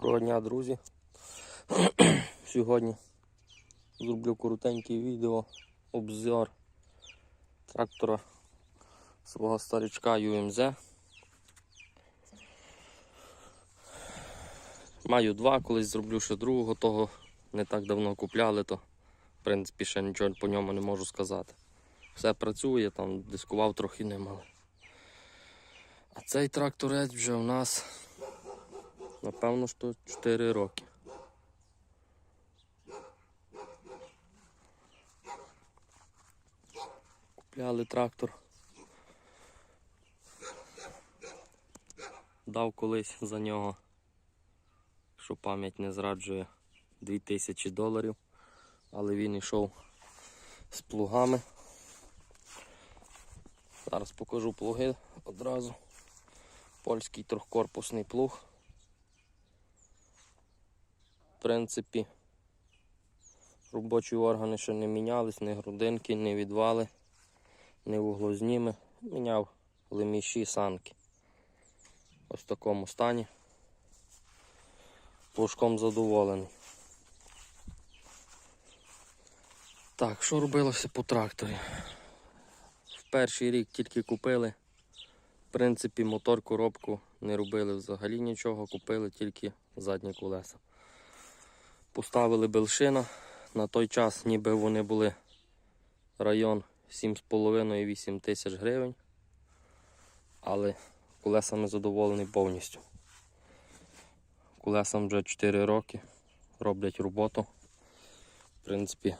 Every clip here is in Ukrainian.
Доброго дня, друзі. Сьогодні зроблю коротеньке відео, обзор трактора свого старичка UMZ. Маю два, колись зроблю ще другого, того не так давно купляли, то в принципі ще нічого по ньому не можу сказати. Все працює, там дискував трохи немало. А цей тракторець вже у нас Напевно, що 4 роки. Купляли трактор. Дав колись за нього, що пам'ять не зраджує 2000 доларів, але він йшов з плугами. Зараз покажу плуги одразу. Польський трьохкорпусний плуг. В принципі, робочі органи ще не мінялись, ні грудинки, ні відвали, ні вуглозніми. Міняв леміші, санки. Ось в такому стані. Плужком задоволений. Так, що робилося по тракторі? В перший рік тільки купили. В принципі, мотор, коробку не робили взагалі нічого, купили тільки задні колеса. Поставили белшина. На той час ніби вони були район 7,5-8 тисяч гривень. Але колесами задоволений повністю. Колесам вже 4 роки роблять роботу. В принципі,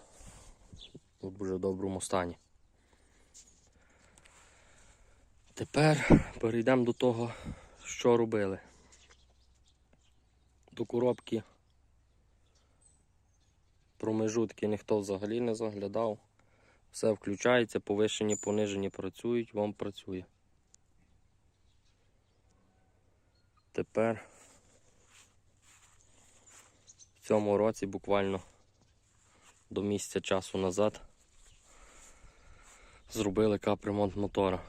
в дуже доброму стані. Тепер перейдемо до того, що робили. До коробки промежутки ніхто взагалі не заглядав. Все включається, повишені, понижені працюють, вам працює. Тепер в цьому році буквально до місяця часу назад зробили капремонт мотора.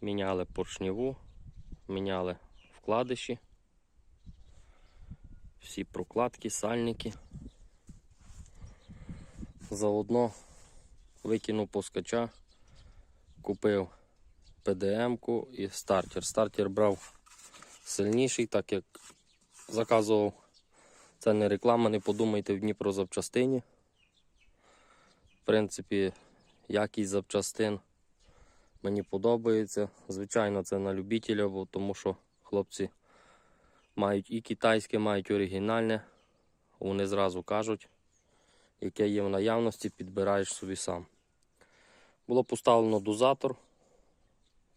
Міняли поршневу, міняли вкладиші, всі прокладки, сальники. Заодно викинув поскача, купив ПДМ-ку і стартер. Стартер брав сильніший, так як заказував. Це не реклама, не подумайте в Дніпро запчастині. В принципі, якість запчастин мені подобається. Звичайно, це на любителя, бо тому що хлопці мають і китайське, мають оригінальне. Вони зразу кажуть яке є в наявності, підбираєш собі сам. Було поставлено дозатор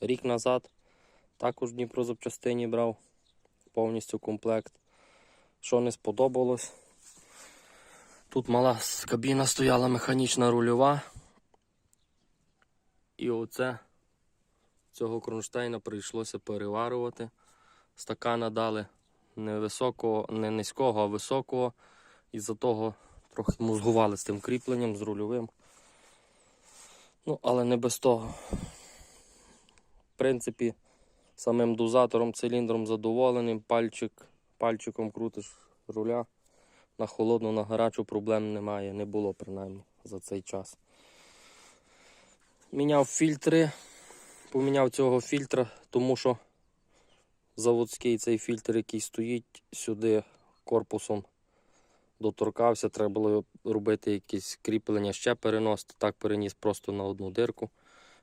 рік назад. Також Дніпро запчастині брав повністю комплект. Що не сподобалось. Тут мала кабіна стояла механічна рульова. І оце цього кронштейна прийшлося переварювати. Стакана дали не високого, не низького, а високого. Із-за того Трохи мозгували з тим кріпленням, з рульовим. Ну, але не без того. В принципі, самим дозатором, циліндром задоволеним, пальчик, пальчиком крутиш руля. На холодну, на гарячу проблем немає, не було принаймні за цей час. Міняв фільтри, поміняв цього фільтра, тому що заводський цей фільтр, який стоїть сюди корпусом доторкався, треба було робити якісь кріплення, ще переносити. Так переніс просто на одну дирку.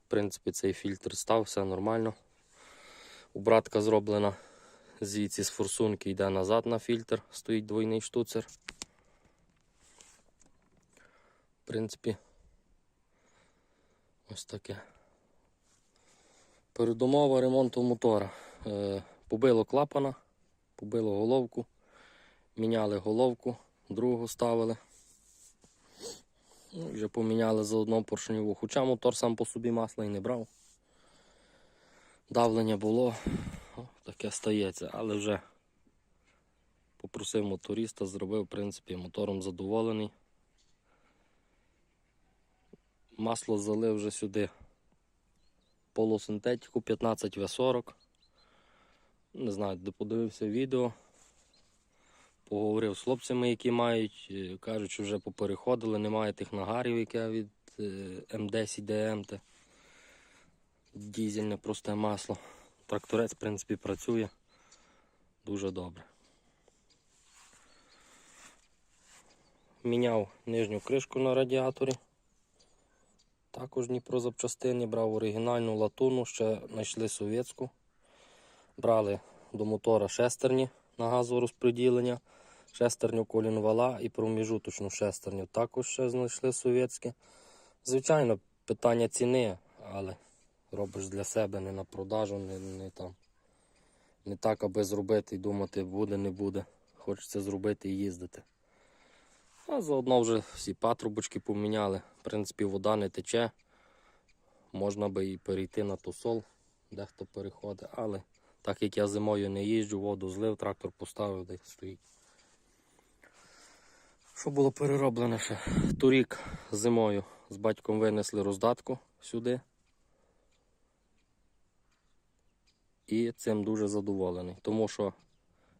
В принципі, цей фільтр став, все нормально. Убратка зроблена звідси з форсунки, йде назад на фільтр, стоїть двойний штуцер. В принципі, ось таке. Передумова ремонту мотора. Побило клапана, побило головку, міняли головку другу ставили. Ну, Вже поміняли заодно поршневу. Хоча мотор сам по собі масла і не брав. Давлення було, О, таке стається, але вже попросив моториста, зробив, в принципі, мотором задоволений. Масло залив вже сюди полусинтетику 15В40. Не знаю, подивився відео. поговорив з хлопцями, які мають, е, кажуть, що вже попереходили, немає тих нагарів, яке від е, М10 ДМТ. Дізельне просте масло. Тракторець, в принципі, працює дуже добре. Міняв нижню кришку на радіаторі. Також Дніпро запчастини, брав оригінальну латуну, ще знайшли совєтську. Брали до мотора шестерні на газорозподілення, шестерню колінвала і проміжуточну шестерню. Також ще знайшли совєтське. Звичайно, питання ціни, але робиш для себе не на продажу, не, не там. Не так, аби зробити і думати, буде, не буде. Хочеться зробити і їздити. А заодно вже всі патрубочки поміняли. В принципі, вода не тече. Можна би і перейти на тусол, дехто переходить, але так як я зимою не їжджу, воду злив, трактор поставив, де стоїть. Що було перероблено ще? Торік зимою з батьком винесли роздатку сюди. І цим дуже задоволений, тому що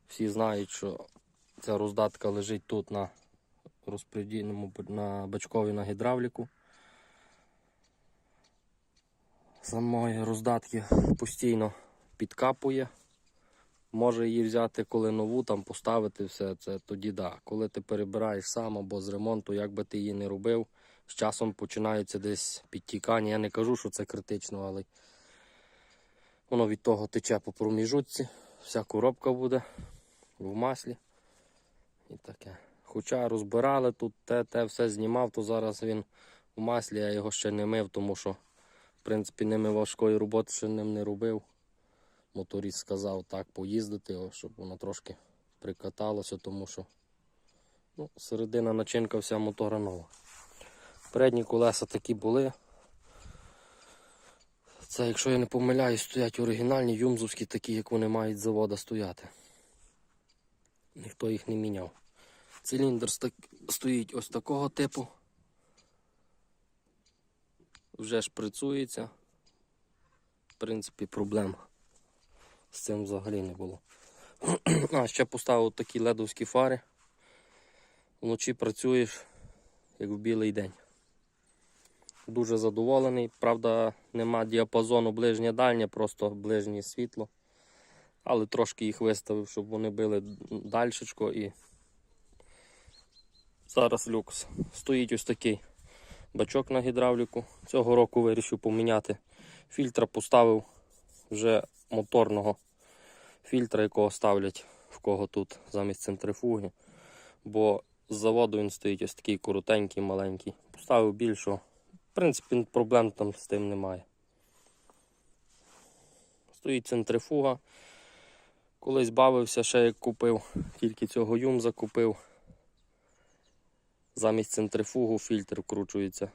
всі знають, що ця роздатка лежить тут на розпредільному на бачкові на гідравліку. Самої роздатки постійно підкапує. Може її взяти, коли нову там поставити все це, тоді да. Коли ти перебираєш сам або з ремонту, як би ти її не робив, з часом починається десь підтікання. Я не кажу, що це критично, але воно від того тече по проміжутці, вся коробка буде в маслі і таке. Хоча розбирали тут те, те все знімав, то зараз він у маслі, я його ще не мив, тому що, в принципі, ними важкої роботи ще ним не робив. Моторіст сказав так поїздити, щоб воно трошки прикаталося, тому що ну, середина начинка вся мотора нова. Передні колеса такі були. Це, якщо я не помиляюсь, стоять оригінальні юмзовські, такі, як вони мають з завода стояти. Ніхто їх не міняв. Циліндр стоїть ось такого типу. Вже шприцується. В принципі, проблем з цим взагалі не було. А, ще поставив такі ледовські фари. Вночі працюєш, як в білий день. Дуже задоволений. Правда, нема діапазону ближнє дальнє, просто ближнє світло. Але трошки їх виставив, щоб вони били дальшечко і Зараз люкс. Стоїть ось такий бачок на гідравліку. Цього року вирішив поміняти. Фільтра поставив вже моторного фільтра, якого ставлять в кого тут замість центрифуги. Бо з заводу він стоїть ось такий коротенький, маленький. Поставив більшого. В принципі, проблем там з тим немає. Стоїть центрифуга. Колись бавився, ще як купив, тільки цього юмза купив. Замість центрифугу фільтр вкручується.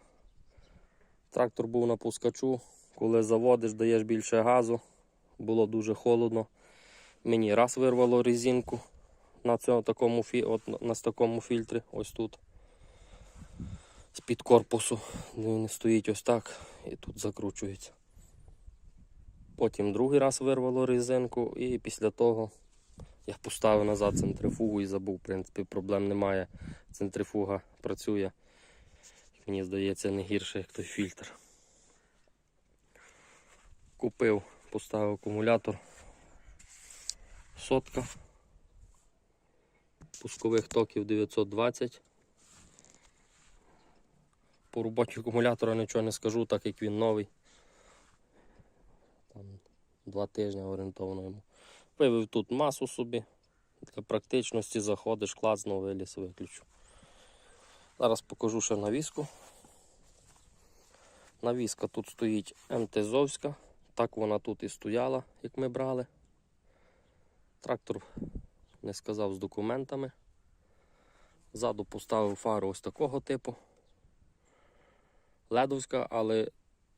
Трактор був на пускачу. Коли заводиш, даєш більше газу. Було дуже холодно. Мені раз вирвало резинку на цьому такому от, на такому фільтрі, ось тут. З-під корпусу. Він стоїть ось так і тут закручується. Потім другий раз вирвало резинку і після того я поставив назад центрифугу і забув, в принципі, проблем немає. Центрифуга працює. Мені здається, не гірше, як той фільтр. Купив, поставив акумулятор. Сотка. Пускових токів 920. По роботі акумулятора нічого не скажу, так як він новий. Там два тижні орієнтовно йому. Вивів тут масу собі. Для практичності заходиш, клацнув, виліз, виключу. Зараз покажу ще навіску. Навіска тут стоїть МТЗовська. Так вона тут і стояла, як ми брали. Трактор не сказав з документами. Ззаду поставив фару ось такого типу. Ледовська, але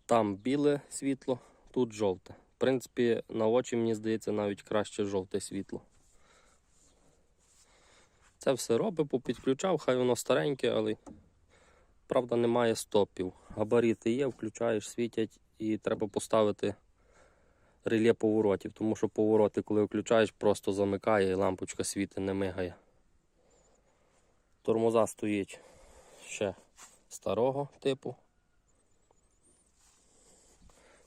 там біле світло, тут жовте. В принципі, на очі, мені здається, навіть краще жовте світло. Це все робить, попідключав, хай воно стареньке, але правда немає стопів. Габарити є, включаєш, світять і треба поставити реле поворотів, тому що повороти, коли включаєш, просто замикає і лампочка світить, не мигає. Тормоза стоїть ще старого типу.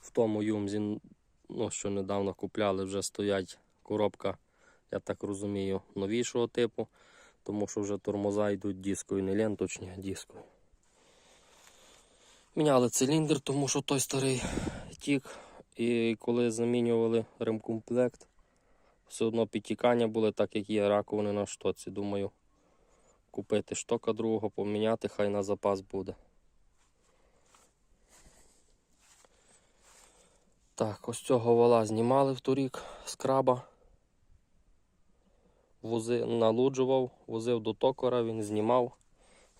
В тому юмзі, ну, що недавно купляли, вже стоять коробка, я так розумію, новішого типу, тому що вже тормоза йдуть дискою, не ленточні, а дискою. Міняли циліндр, тому що той старий тік. І коли замінювали ремкомплект, все одно підтікання були, так як є раковини на штоці. Думаю, купити штока другого, поміняти, хай на запас буде. Так, ось цього вала знімали в торік з краба. Вози, налуджував, возив до токора, він знімав.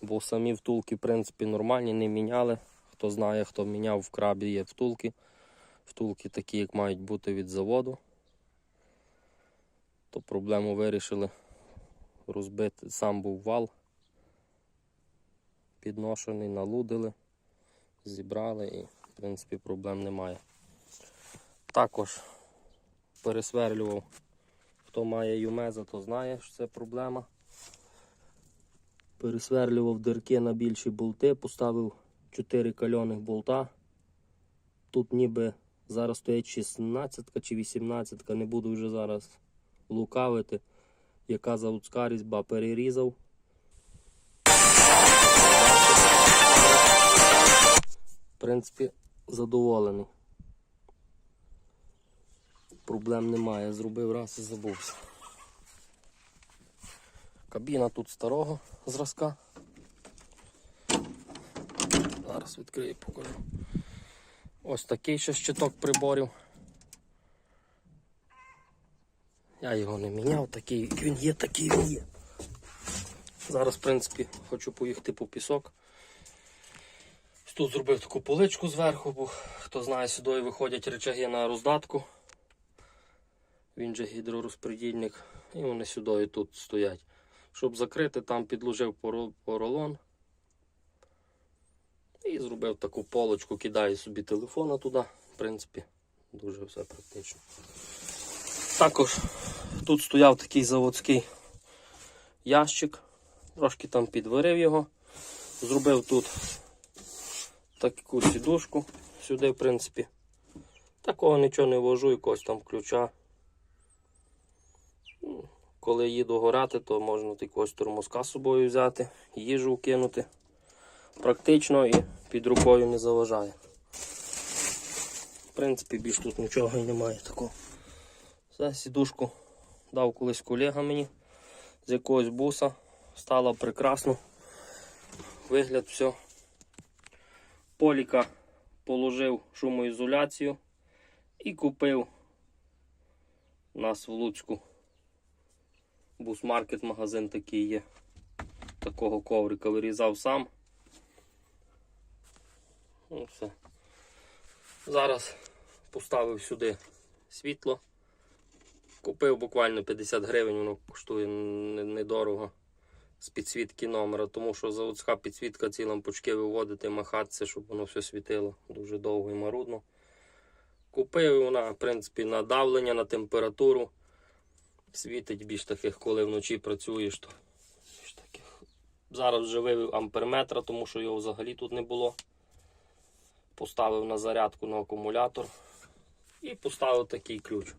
Бо самі втулки, в принципі, нормальні, не міняли. Хто знає, хто міняв в крабі, є втулки. Втулки такі, як мають бути від заводу. То проблему вирішили розбити. Сам був вал. Підношений, налудили, зібрали і, в принципі, проблем немає. Також пересверлював. Хто має юмеза, то знає, що це проблема. Пересверлював дирки на більші болти, поставив 4 кальоних болта. Тут ніби зараз стоять 16 чи 18, не буду вже зараз лукавити, яка заводська різьба перерізав. В принципі, задоволений. Проблем немає, зробив раз і забувся. Кабіна тут старого зразка. Зараз відкрию покажу. Ось такий ще щиток приборів. Я його не міняв, такий він є, такий він є. Зараз, в принципі, хочу поїхати по пісок. Тут зробив таку поличку зверху, бо хто знає, сюди виходять речаги на роздатку. Він же гідророзпредільник. І вони сюди тут стоять. Щоб закрити, там підложив поро- поролон. І зробив таку полочку, кидаю собі телефона туди. В принципі, дуже все практично. Також тут стояв такий заводський ящик. Трошки там підварив його. Зробив тут таку сідушку. Сюди, в принципі. Такого нічого не вожу, якогось там ключа. Коли їду горати, то можна якогось тормозка з собою взяти, їжу кинути. Практично і під рукою не заважає. В принципі, більш тут нічого і немає такого. Все, сідушку дав колись колега мені з якогось буса. Стала прекрасно. Вигляд все. Поліка положив шумоізоляцію і купив нас в Луцьку. Бусмаркет магазин такий є. Такого коврика вирізав сам. Ну, все. Зараз поставив сюди світло. Купив буквально 50 гривень, воно коштує недорого з підсвітки номера, тому що заводська підсвітка ці лампочки виводити, махатися, щоб воно все світило дуже довго і марудно. Купив вона, в принципі, на давлення, на температуру. Світить більш таких, коли вночі працюєш, то більш таких. Зараз вже вивів амперметра, тому що його взагалі тут не було. Поставив на зарядку на акумулятор і поставив такий ключ.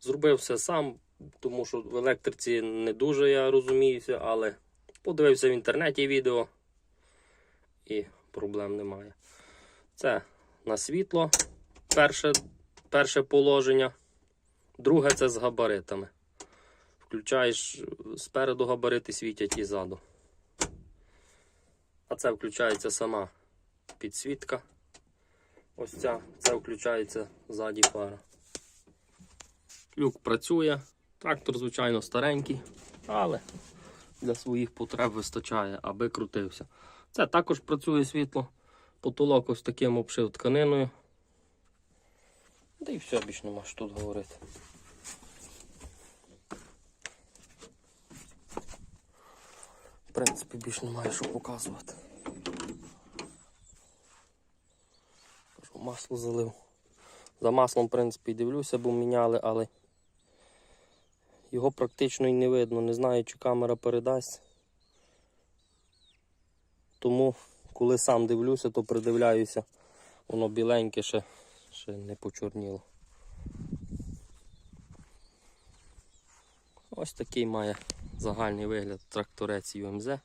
Зробив все сам, тому що в електриці не дуже я розуміюся, але подивився в інтернеті відео і проблем немає. Це на світло перше, перше положення. Друге це з габаритами. Включаєш спереду габарити світять і ззаду. А це включається сама підсвітка. Ось ця, це включається ззаді фара. Люк працює. Трактор, звичайно, старенький, але для своїх потреб вистачає, аби крутився. Це також працює світло. Потолок ось таким обшив тканиною. Да і все, більш нема що тут говорити. В принципі, більш немає що показувати. Масло залив. За маслом, в принципі, дивлюся, бо міняли, але його практично і не видно. Не знаю, чи камера передасть. тому коли сам дивлюся, то придивляюся. Воно біленьке ще, ще не почорніло. Ось такий має загальний вигляд тракторець UMZ.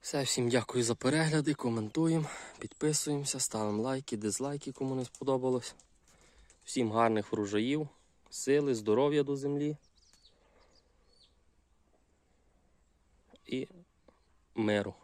Все, всім дякую за перегляди, коментуємо, підписуємося, ставимо лайки, дизлайки, кому не сподобалось. Всім гарних врожаїв, сили, здоров'я до землі. І миру.